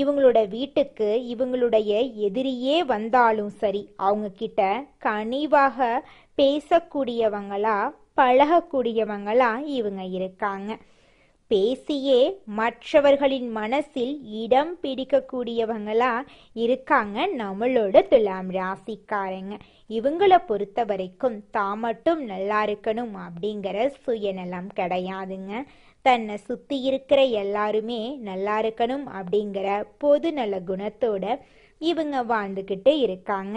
இவங்களோட வீட்டுக்கு இவங்களுடைய எதிரியே வந்தாலும் சரி அவங்க கிட்ட கனிவாக பேசக்கூடியவங்களா பழகக்கூடியவங்களா இவங்க இருக்காங்க. பேசியே மற்றவர்களின் மனசில் இடம் பிடிக்கக்கூடியவங்களா இருக்காங்க நம்மளோட துலாம் ராசிக்காரங்க. இவங்களை பொறுத்த வரைக்கும் தான் மட்டும் நல்லா இருக்கணும் அப்படிங்கிற சுயநலம் கிடையாதுங்க. தன்னை சுத்தி இருக்கிற எல்லாருமே நல்லா இருக்கணும் அப்படிங்கிற பொது நல குணத்தோட இவங்க வாழ்ந்துகிட்டு இருக்காங்க.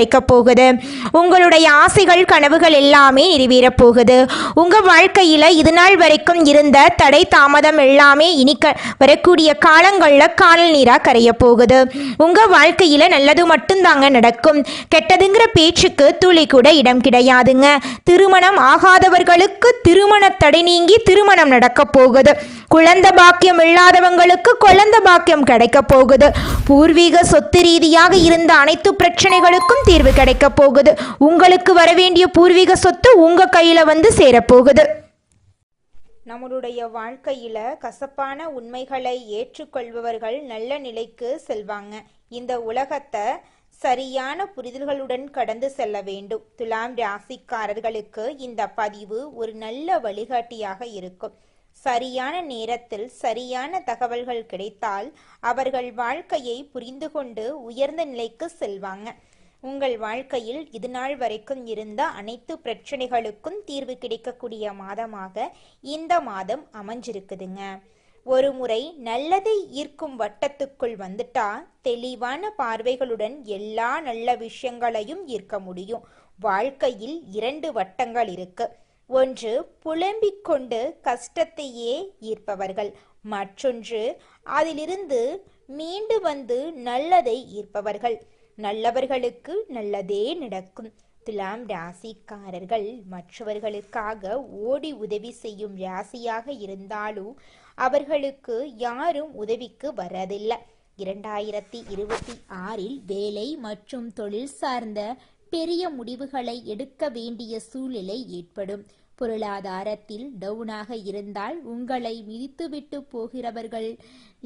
கிடைக்கப் போகுது உங்களுடைய ஆசைகள் கனவுகள் எல்லாமே நிறைவேறப் போகுது உங்க வாழ்க்கையில் இது நாள் வரைக்கும் இருந்த தடை தாமதம் எல்லாமே இனி க வரக்கூடிய காலங்களில் காணல் நீரா கரைய போகுது உங்க வாழ்க்கையில் நல்லது மட்டும்தாங்க நடக்கும். கெட்டதுங்கிற பேச்சுக்கு துளி கூட இடம் கிடையாதுங்க. திருமணம் ஆகாதவர்களுக்கு திருமண தடை நீங்கி திருமணம் நடக்கப் போகுது. குழந்தை பாக்கியம் இல்லாதவங்களுக்கு குழந்தை பாக்கியம் கிடைக்கப் போகுது. பூர்வீக சொத்து ரீதியாக இருந்த அனைத்து பிரச்சனைகளுக்கும் தீர்வு கிடைக்க போகுது. உங்களுக்கு வர வேண்டிய பூர்வீக சொத்து உங்க கையில வந்து சேரப்போகுது. நம்மளுடைய வாழ்க்கையில கசப்பான உண்மைகளை ஏற்றுக்கொள்பவர்கள் நல்ல நிலைக்கு செல்வாங்க. இந்த உலகத்தை சரியான புரிதல்களுடன் கடந்து செல்ல வேண்டும். துலாம் ராசிக்காரர்களுக்கு இந்த பதிவு ஒரு நல்ல வழிகாட்டியாக இருக்கும். சரியான நேரத்தில் சரியான தகவல்கள் கிடைத்தால் அவர்கள் வாழ்க்கையை புரிந்து கொண்டு உயர்ந்த நிலைக்கு செல்வாங்க. உங்கள் வாழ்க்கையில் இதுநாள் வரைக்கும் இருந்த அனைத்து பிரச்சனைகளுக்கும் தீர்வு கிடைக்கக்கூடிய மாதமாக இந்த மாதம் அமைஞ்சிருக்குதுங்க. ஒரு முறை நல்லதை ஈர்க்கும் வட்டத்துக்குள் வந்துட்டா தெளிவான பார்வைகளுடன் எல்லா நல்ல விஷயங்களையும் ஈர்க்க முடியும். வாழ்க்கையில் இரண்டு வட்டங்கள் இருக்கு. ஒன்று புலம்பிக் கொண்டு கஷ்டத்தையே ஈர்ப்பவர்கள். மற்றொன்று அதிலிருந்து மீண்டு வந்து நல்லதை ஈர்ப்பவர்கள். நல்லவர்களுக்கு நல்லதே நடக்கும். துலாம் ராசிக்காரர்கள் மற்றவர்களுக்காக ஓடி உதவி செய்யும் ராசியாக இருந்தாலும் அவர்களுக்கு யாரும் உதவிக்கு வரதில்லை. இரண்டாயிரத்தி இருபத்தி ஆறில் வேலை மற்றும் தொழில் சார்ந்த பெரிய முடிவுகளை எடுக்க வேண்டிய சூழ்நிலை ஏற்படும். பொருளாதாரத்தில் டவுனாக இருந்தால் உங்களை மிதித்துவிட்டு போகிறவர்கள்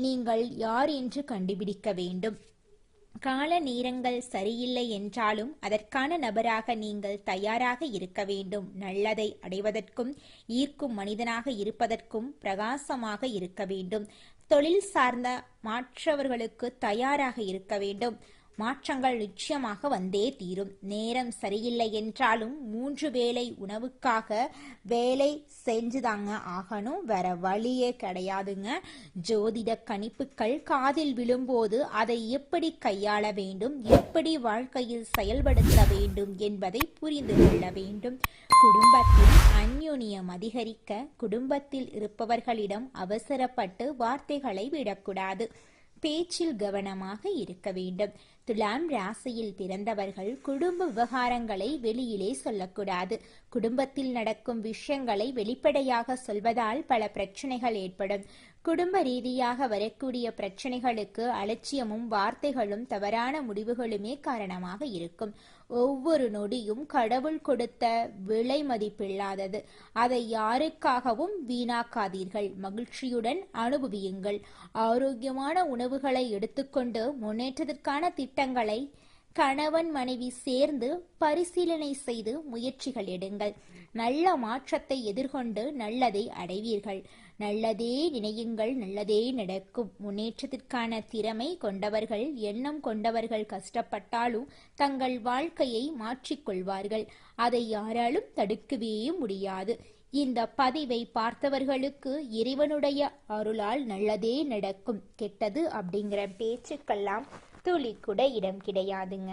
நீங்கள் யார் என்று கண்டுபிடிக்க வேண்டும். கால நேரங்கள் சரியில்லை என்றாலும் அதற்கான நபராக நீங்கள் தயாராக இருக்க வேண்டும். நல்லதை அடைவதற்கும் ஈர்க்கும் மனிதனாக இருப்பதற்கும் பிரகாசமாக இருக்க வேண்டும். தொழில் சார்ந்த மாற்றவர்களுக்கு தயாராக இருக்க வேண்டும். மாற்றங்கள் நிச்சயமாக வந்தே தீரும். நேரம் சரியில்லை என்றாலும் மூன்று வேளை உணவுக்காக வேலை செஞ்சுதாங்க ஆகணும். வேற வழியே கிடையாதுங்க. ஜோதிட கணிப்புகள் காதில் விழும்போது அதை எப்படி கையாள வேண்டும்? எப்படி வாழ்க்கையில் செயல்படுத்த வேண்டும் என்பதை புரிந்து கொள்ள வேண்டும். குடும்பத்தில் அந்யுனியம் அதிகரிக்க குடும்பத்தில் இருப்பவர்களிடம் அவசரப்பட்டு வார்த்தைகளை விடக்கூடாது. பேச்சில் கவனமாக இருக்க வேண்டும். துலாம் ராசியில் பிறந்தவர்கள் குடும்ப விவகாரங்களை வெளியிலே சொல்லக்கூடாது. குடும்பத்தில் நடக்கும் விஷயங்களை வெளிப்படையாக சொல்வதால் பல பிரச்சனைகள் ஏற்படும். குடும்ப ரீதியாக வரக்கூடிய பிரச்சனைகளுக்கு அலட்சியமும் வார்த்தைகளும் தவறான முடிவுகளுமே காரணமாக இருக்கும். ஒவ்வொரு நொடியும் கடவுள் கொடுத்த விலை மதிப்பில்லாதது. அதை யாருக்காகவும் வீணாக்காதீர்கள். மகிழ்ச்சியுடன் அனுபவியுங்கள். ஆரோக்கியமான உணவுகளை எடுத்துக்கொண்டு முன்னேற்றத்திற்கான திட்டங்களை கணவன் மனைவி சேர்ந்து பரிசீலனை செய்து முயற்சிகள் எடுங்கள். நல்ல மாற்றத்தை எதிர்கொண்டு நல்லதை அடைவீர்கள். நல்லதே நினையுங்கள் நல்லதே நடக்கும். முன்னேற்றத்திற்கான திறமை கொண்டவர்கள் எண்ணம் கொண்டவர்கள் கஷ்டப்பட்டாலும் தங்கள் வாழ்க்கையை மாற்றிக்கொள்வார்கள் அதை யாராலும் தடுக்கவே முடியாது. இந்த பதிவை பார்த்தவர்களுக்கு இறைவனுடைய அருளால் நல்லதே நடக்கும். கெட்டது அப்படிங்கிற பேச்சுக்கெல்லாம் துளி கூட இடம் கிடையாதுங்க.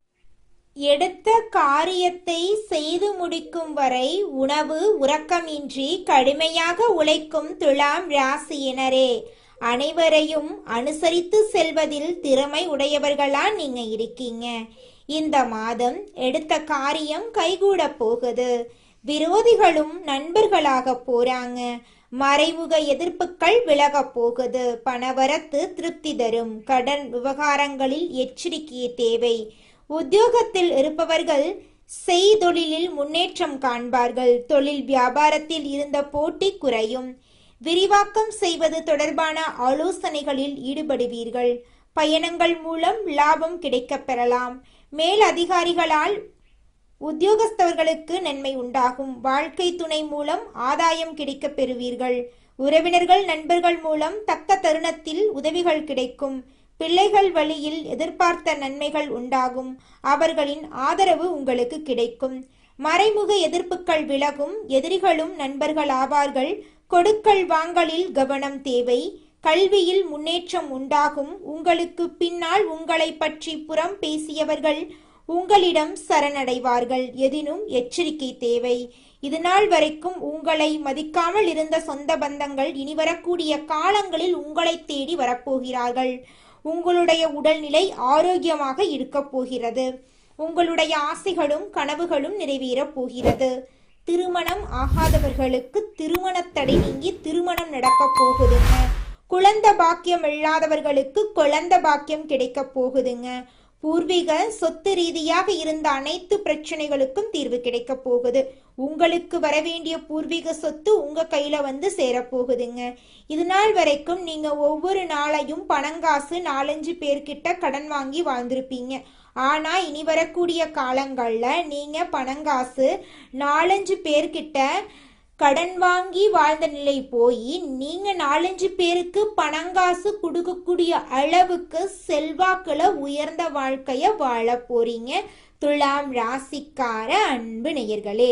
எடுத்த காரியத்தை செய்து முடிக்கும் வரை உணவு உறக்கமின்றி கடுமையாக உழைக்கும் துலாம் ராசியினரே அனைவரையும் அனுசரித்து செல்வதில் திறமை உடையவர்களா நீங்க இருக்கீங்க. இந்த மாதம் எடுத்த காரியம் கைகூட போகுது. விரோதிகளும் நண்பர்களாக போறாங்க. மறைமுக எதிர்ப்புகள் விலகப் போகுது. பணவரத்து திருப்தி தரும். கடன் விவகாரங்களில் எச்சரிக்கை தேவை. உத்தியோகத்தில் இருப்பவர்கள் செய்தொழிலில் முன்னேற்றம் காண்பார்கள். தொழில் வியாபாரத்தில் இருந்த போட்டி குறையும். விரிவாக்கம் செய்வது தொடர்பான ஆலோசனைகளில் ஈடுபடுவீர்கள். பயணங்கள் மூலம் லாபம் கிடைக்கப் பெறலாம். மேல் அதிகாரிகளால் உத்தியோகஸ்தவர்களுக்கு நன்மை உண்டாகும். வாழ்க்கை துணை மூலம் ஆதாயம் கிடைக்கப் பெறுவீர்கள். உறவினர்கள் நண்பர்கள் மூலம் தக்க தருணத்தில் உதவிகள் கிடைக்கும். பிள்ளைகள் வழியில் எதிர்பார்த்த நன்மைகள் உண்டாகும். அவர்களின் ஆதரவு உங்களுக்கு கிடைக்கும். மறைமுக எதிர்ப்புகள் விலகும். எதிரிகளும் நண்பர்கள் ஆவார்கள் கொடுக்கல் வாங்கலில் கவனம் தேவை. கல்வியில் முன்னேற்றம் உண்டாகும். உங்களுக்கு பின்னால் உங்களை பற்றி புறம் பேசியவர்கள் உங்களிடம் சரணடைவார்கள். எதினும் எச்சரிக்கை தேவை. இதுநாள் வரைக்கும் உங்களை மதிக்காமல் இருந்த சொந்த பந்தங்கள் இனி வரக்கூடிய காலங்களில் உங்களை தேடி வரப்போகிறார்கள். உங்களுடைய உடல்நிலை ஆரோக்கியமாக இருக்கப் போகிறது. உங்களுடைய ஆசைகளும் கனவுகளும் நிறைவேறப் போகிறது. திருமணம் ஆகாதவர்களுக்கு திருமணத்தடை நீங்கி திருமணம் நடக்கப் போகுதுங்க. குழந்த பாக்கியம் இல்லாதவர்களுக்கு குழந்த பாக்கியம் கிடைக்கப் போகுதுங்க. பூர்வீக சொத்து ரீதியாக இருந்த அனைத்து பிரச்சனைகளுக்கும் தீர்வு கிடைக்க போகுது. உங்களுக்கு வரவேண்டிய பூர்வீக சொத்து உங்க கையில வந்து சேரப்போகுதுங்க. இது நாள் வரைக்கும் நீங்க ஒவ்வொரு நாளையும் பணங்காசு நாலஞ்சு பேர்கிட்ட கடன் வாங்கி வாழ்ந்திருப்பீங்க. ஆனா இனி வரக்கூடிய காலங்கள்ல நீங்க பணங்காசு நாலஞ்சு பேர்கிட்ட கடன் வாங்கி வாழ்ந்த நிலை போய் நீங்க நாலஞ்சு பேருக்கு பணங்காசு கொடுக்கக்கூடிய அளவுக்கு செல்வாக்குல உயர்ந்த வாழ்க்கைய வாழ போறீங்க. துலாம் ராசிக்கார அன்பு நேயர்களே.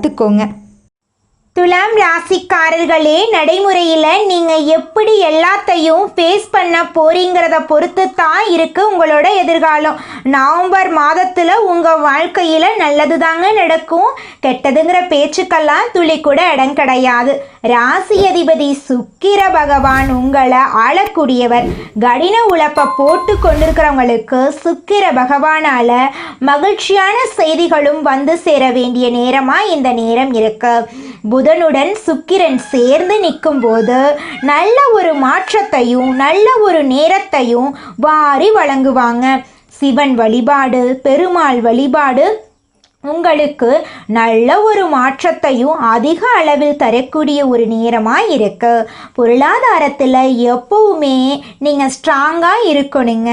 கத்துக்கோங்க துலாம் ராசிக்காரர்களே நடைமுறையில் நீங்கள் எப்படி எல்லாத்தையும் ஃபேஸ் பண்ண போறீங்கிறத பொறுத்து தான் இருக்குது உங்களோட எதிர்காலம். நவம்பர் மாதத்தில் உங்கள் வாழ்க்கையில் நல்லது தாங்க நடக்கும். கெட்டதுங்கிற பேச்சுக்கெல்லாம் துளி கூட இடம் கிடையாது. ராசி அதிபதி சுக்கிர பகவான் உங்களை ஆளக்கூடியவர். கடின உழப்பை போட்டு கொண்டிருக்கிறவங்களுக்கு சுக்கிர பகவானால மகிழ்ச்சியான செய்திகளும் வந்து சேர வேண்டிய நேரமாக இந்த நேரம் இருக்குது புதனுடன் சுக்கிரன் சேர்ந்து நிற்கும்போது நல்ல ஒரு மாற்றத்தையும் நல்ல ஒரு நேரத்தையும் வாரி வழங்குவாங்க. சிவன் வழிபாடு பெருமாள் வழிபாடு உங்களுக்கு நல்ல ஒரு மாற்றத்தையும் அதிக அளவில் தரக்கூடிய ஒரு நேரமாக இருக்கு பொருளாதாரத்தில் எப்பவுமே நீங்கள் ஸ்ட்ராங்காக இருக்கணுங்க.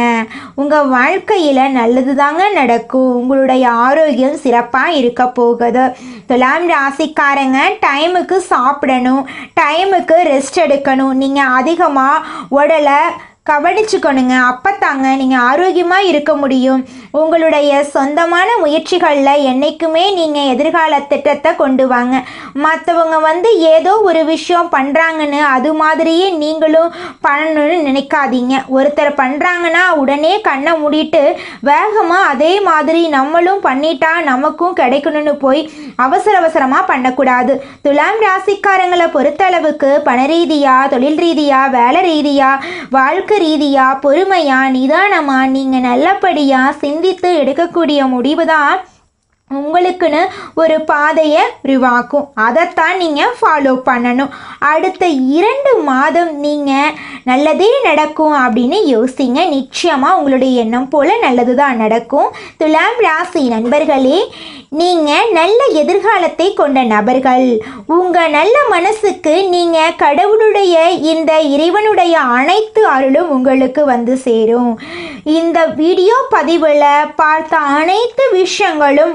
உங்கள் வாழ்க்கையில் நல்லது தாங்க நடக்கும். உங்களுடைய ஆரோக்கியம் சிறப்பாக இருக்க போகுது. துலாம் ராசிக்காரங்க டைமுக்கு சாப்பிடணும். டைமுக்கு ரெஸ்ட் எடுக்கணும். நீங்கள் அதிகமாக உடலை கவனிச்சுக்கணுங்க. அப்பத்தாங்க நீங்கள் ஆரோக்கியமாக இருக்க முடியும். உங்களுடைய சொந்தமான முயற்சிகளில் என்றைக்குமே நீங்கள் எதிர்கால திட்டத்தை கொண்டு வாங்க. மற்றவங்க வந்து ஏதோ ஒரு விஷயம் பண்ணுறாங்கன்னு அது மாதிரியே நீங்களும் பண்ணணும்னு நினைக்காதீங்க. ஒருத்தர் பண்ணுறாங்கன்னா உடனே கண்ணை மூடிட்டு வேகமாக அதே மாதிரி நம்மளும் பண்ணிட்டா நமக்கும் கிடைக்கணும்னு போய் அவசர அவசரமாக பண்ணக்கூடாது. துலாம் ராசிக்காரங்களை பொறுத்தளவுக்கு பண ரீதியாக தொழில் ரீதியாக வேலை ரீதியாக வாழ்க்கை ரீதியாக பொறுமையாக நிதானமாக நீங்கள் நல்லபடியாக சிந்தித்து எடுக்கக்கூடிய முடிவு தான் உங்களுக்குன்னு ஒரு பாதையை உருவாக்கும். அதைத்தான் நீங்கள் ஃபாலோ பண்ணணும். அடுத்த இரண்டு மாதம் நீங்கள் நல்லதே நடக்கும் அப்படின்னு யோசிங்க. நிச்சயமாக உங்களுடைய எண்ணம் போல் நல்லது தான் நடக்கும். துலாம் ராசி நண்பர்களே நீங்கள் நல்ல எதிர்காலத்தை கொண்ட நபர்கள். உங்கள் நல்ல மனசுக்கு நீங்கள் கடவுளுடைய இந்த இறைவனுடைய அனைத்து அருளும் உங்களுக்கு வந்து சேரும். இந்த வீடியோ பதிவில் பார்த்த அனைத்து விஷயங்களும்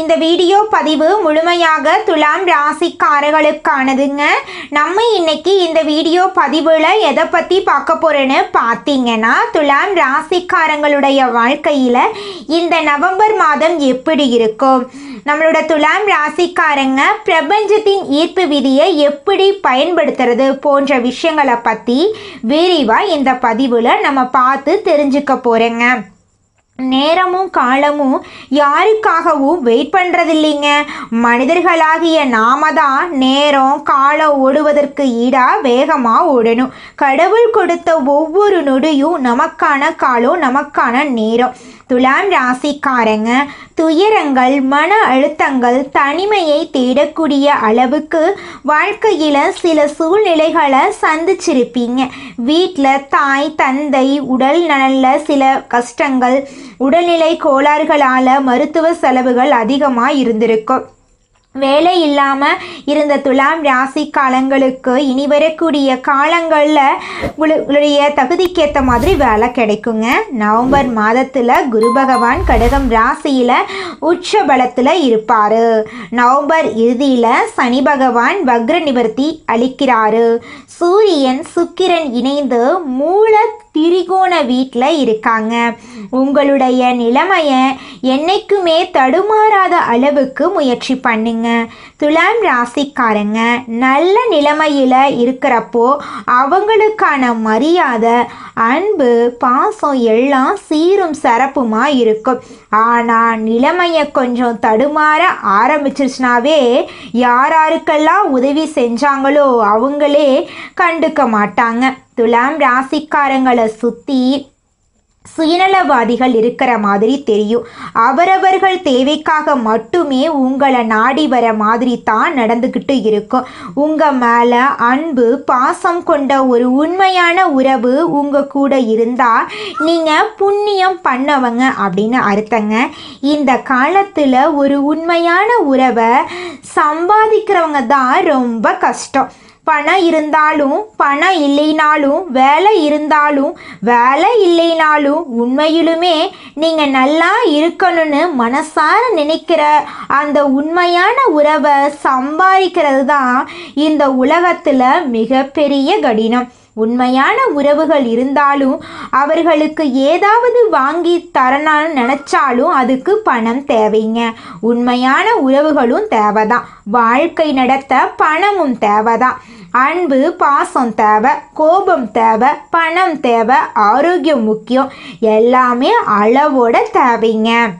இந்த வீடியோ பதிவு முழுமையாக துலாம் ராசிக்காரர்களுக்கானதுங்க. நம்ம இன்னைக்கு இந்த வீடியோ பதிவில் எதை பற்றி பார்க்க போகிறோன்னு பார்த்தீங்கன்னா துலாம் ராசிக்காரங்களுடைய வாழ்க்கையில் இந்த நவம்பர் மாதம் எப்படி இருக்கும்? நம்மளோட துலாம் ராசிக்காரங்க பிரபஞ்சத்தின் ஈர்ப்பு விதியை எப்படி பயன்படுத்துறது போன்ற விஷயங்களை பற்றி விரிவாக இந்த பதிவில் நம்ம பார்த்து தெரிஞ்சுக்க போகிறேங்க நேரமும் காலமும் யாருக்காகவும் வெயிட் பண்ணுறதில்லைங்க மனிதர்களாகிய நாம தான் நேரம் காலம் ஓடுவதற்கு ஈடாக வேகமாக ஓடணும். கடவுள் கொடுத்த ஒவ்வொரு நொடியும் நமக்கான காலம் நமக்கான நேரம். துலாம் ராசிக்காரங்க துயரங்கள் மன அழுத்தங்கள் தனிமையை தேடக்கூடிய அளவுக்கு வாழ்க்கையில் சில சூழ்நிலைகளை சந்திச்சிருப்பீங்க. வீட்டில் தாய் தந்தை உடல் நலனில் சில கஷ்டங்கள் உடல்நிலை கோளாறுகளால் மருத்துவ செலவுகள் அதிகமாக இருந்திருக்கும். வேலை இல்லாமல் இருந்த துலாம் ராசி காலங்களுக்கு இனி வரக்கூடிய காலங்களில் உங்களுடைய தகுதிக்கேற்ற மாதிரி வேலை கிடைக்குங்க. நவம்பர் மாதத்தில் குரு பகவான் கடகம் ராசியில் உச்ச பலத்தில் இருப்பார். நவம்பர் இறுதியில் சனி பகவான் வக்ர நிவர்த்தி அளிக்கிறாரு. சூரியன் சுக்கிரன் இணைந்து மூல திரிகோண வீட்டில் இருக்காங்க. உங்களுடைய நிலைமையை என்னைக்குமே தடுமாறாத அளவுக்கு முயற்சி பண்ணுங்க. துலாம் ராசிக்காரங்க நல்ல நிலைமையில் இருக்கிறப்போ அவங்களுக்கான மரியாதை அன்பு பாசம் எல்லாம் சீரும் சிறப்புமா இருக்கும். ஆனால் நிலைமையை கொஞ்சம் தடுமாற ஆரம்பிச்சிருச்சுனாவே யார் யாருக்கெல்லாம் உதவி செஞ்சாங்களோ அவங்களே கண்டுக்க மாட்டாங்க. துலாம் ராசிக்காரங்களை சுற்றி சுயநலவாதிகள் இருக்கிற மாதிரி தெரியும். அவரவர்கள் தேவைக்காக மட்டுமே உங்களை நாடி வர மாதிரி தான் நடந்துக்கிட்டு இருக்கும். உங்கள் மேலே அன்பு பாசம் கொண்ட ஒரு உண்மையான உறவு உங்கள் கூட இருந்தால் நீங்கள் புண்ணியம் பண்ணவங்க அப்படின்னு அர்த்தங்க. இந்த காலத்தில் ஒரு உண்மையான உறவை சம்பாதிக்கிறவங்க தான் ரொம்ப கஷ்டம். பணம் இருந்தாலும் பணம் இல்லைனாலும் வேலை இருந்தாலும் வேலை இல்லைனாலும் உண்மையிலுமே நீங்கள் நல்லா இருக்கணும்னு மனசார நினைக்கிற அந்த உண்மையான உறவை சம்பாதிக்கிறது தான் இந்த உலகத்தில் மிகப்பெரிய கடினம். உண்மையான உறவுகள் இருந்தாலும் அவர்களுக்கு ஏதாவது வாங்கி தரணும்னு நினச்சாலும் அதுக்கு பணம் தேவைங்க. உண்மையான உறவுகளும் தேவைதான். வாழ்க்கை நடத்த பணமும் தேவைதான். அன்பு பாசம் தேவை கோபம் தேவை பணம் தேவை ஆரோக்கியம் முக்கியம். எல்லாமே அளவோட தேவைங்க.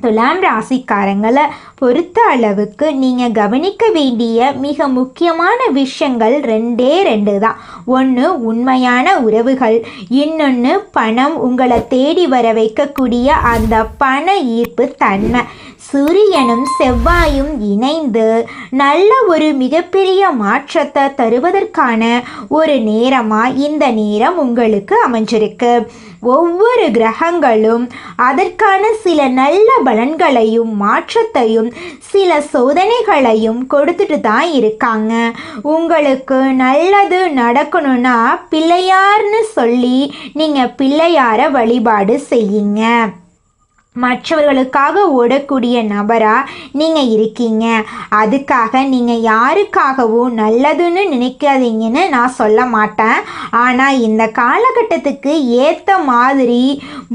துலாம் ராசிக்காரங்களை பொறுத்த அளவுக்கு நீங்கள் கவனிக்க வேண்டிய மிக முக்கியமான விஷயங்கள் ரெண்டே ரெண்டு தான். ஒன்று உண்மையான உறவுகள். இன்னொன்று பணம் உங்களை தேடி வர வைக்கக்கூடிய அந்த பண ஈர்ப்பு தன்மை. சூரியனும் செவ்வாயும் இணைந்து நல்ல ஒரு மிகப்பெரிய மாற்றத்தை தருவதற்கான ஒரு நேரமாக இந்த நேரம் உங்களுக்கு அமைஞ்சிருக்கு. ஒவ்வொரு கிரகங்களும் அதற்கான சில நல்ல பலன்களையும் மாற்றத்தையும் சில சோதனைகளையும் கொடுத்துட்டு தான் இருக்காங்க. உங்களுக்கு நல்லது நடக்கணும்னா பிள்ளையார்னு சொல்லி நீங்கள் பிள்ளையார வழிபாடு செய்யுங்க. மற்றவர்களுக்காக ஓடக்கூடிய நபராக நீங்கள் இருக்கீங்க. அதுக்காக நீங்கள் யாருக்காகவும் நல்லதுன்னு நினைக்காதீங்கன்னு நான் சொல்ல மாட்டேன். ஆனால் இந்த காலகட்டத்துக்கு ஏற்ற மாதிரி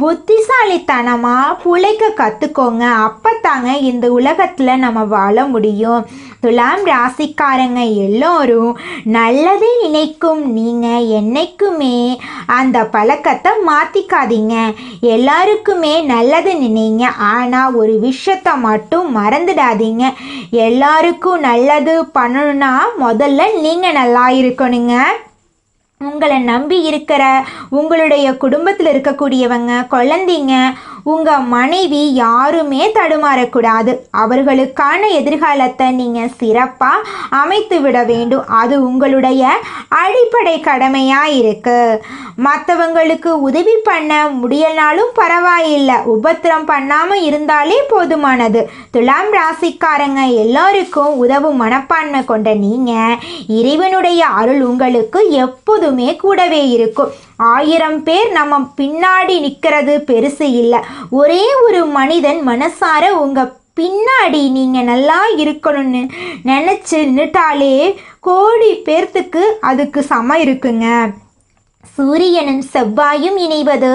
புத்திசாலித்தனமாக பிழைக்க கற்றுக்கோங்க அப்போ தாங்க இந்த உலகத்தில் நம்ம வாழ முடியும். துலாம் ராசிக்காரங்க எல்லோரும் நல்லதை நினைக்கும். நீங்கள் என்னைக்குமே அந்த பழக்கத்தை மாற்றிக்காதீங்க எல்லாருக்குமே நல்லது நினைங்க. ஆனால் ஒரு விஷயத்தை மட்டும் மறந்துடாதீங்க. எல்லாருக்கும் நல்லது பண்ணணும்னா முதல்ல நீங்கள் நல்லா இருக்கணுங்க. உங்களை நம்பி இருக்கிற உங்களுடைய குடும்பத்தில் இருக்கக்கூடியவங்க குழந்தைங்க உங்கள் மனைவி யாருமே தடுமாறக்கூடாது. அவர்களுக்கான எதிர்காலத்தை நீங்கள் சிறப்பாக அமைத்து விட வேண்டும். அது உங்களுடைய அடிப்படை கடமையாக இருக்குது மற்றவங்களுக்கு உதவி பண்ண முடியலனாலும் பரவாயில்லை. உபத்திரம் பண்ணாமல் இருந்தாலே போதுமானது. துலாம் ராசிக்காரங்க எல்லோருக்கும் உதவும் மனப்பான்மை கொண்ட நீங்கள் இறைவனுடைய அருள் உங்களுக்கு எப்போதுமே கூடவே இருக்கும். ஆயிரம் பேர் நம்ம பின்னாடி நிற்கிறது பெருசு இல்லை. ஒரே ஒரு மனிதன் மனசார உங்கள் பின்னாடி நீங்கள் நல்லா இருக்கணும்னு நினச்சி நின்றுட்டாலே கோடி பேர்த்துக்கு அதுக்கு சமம் இருக்குங்க. சூரியனும் செவ்வாயும் இணைவது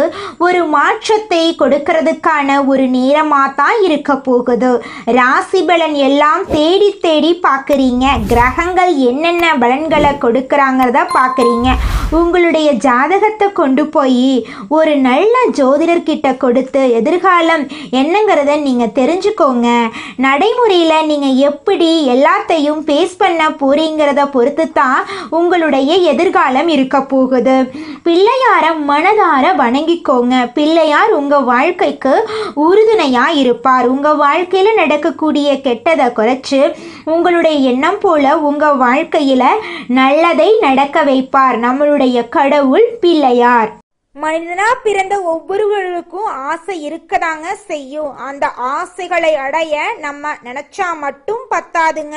ஒரு மாற்றத்தை கொடுக்கறதுக்கான ஒரு நேரமாக தான் இருக்க போகுது. ராசி பலன் எல்லாம் தேடி தேடி பார்க்குறீங்க. கிரகங்கள் என்னென்ன பலன்களை கொடுக்குறாங்கிறத பார்க்குறீங்க. உங்களுடைய ஜாதகத்தை கொண்டு போய் ஒரு நல்ல ஜோதிடர்கிட்ட கொடுத்து எதிர்காலம் என்னங்கிறத நீங்கள் தெரிஞ்சுக்கோங்க. நடைமுறையில் நீங்கள் எப்படி எல்லாத்தையும் பேஸ் பண்ண போறீங்கிறத பொறுத்து தான் உங்களுடைய எதிர்காலம் இருக்க போகுது. பிள்ளையார மனதார வணங்கிக்கோங்க. பிள்ளையார் உங்கள் வாழ்க்கைக்கு உறுதுணையாக இருப்பார் உங்கள் வாழ்க்கையில் நடக்கக்கூடிய கெட்டதை குறைச்சு உங்களுடைய எண்ணம் போல உங்கள் வாழ்க்கையில் நல்லதை நடக்க வைப்பார். நம்மளுடைய கடவுள் பிள்ளையார். மனிதனா பிறந்த ஒவ்வொருவருக்கும் ஆசை இருக்கதாங்க செய்யும். அந்த ஆசைகளை அடைய நம்ம நினைச்சா மட்டும் பத்தாதுங்க.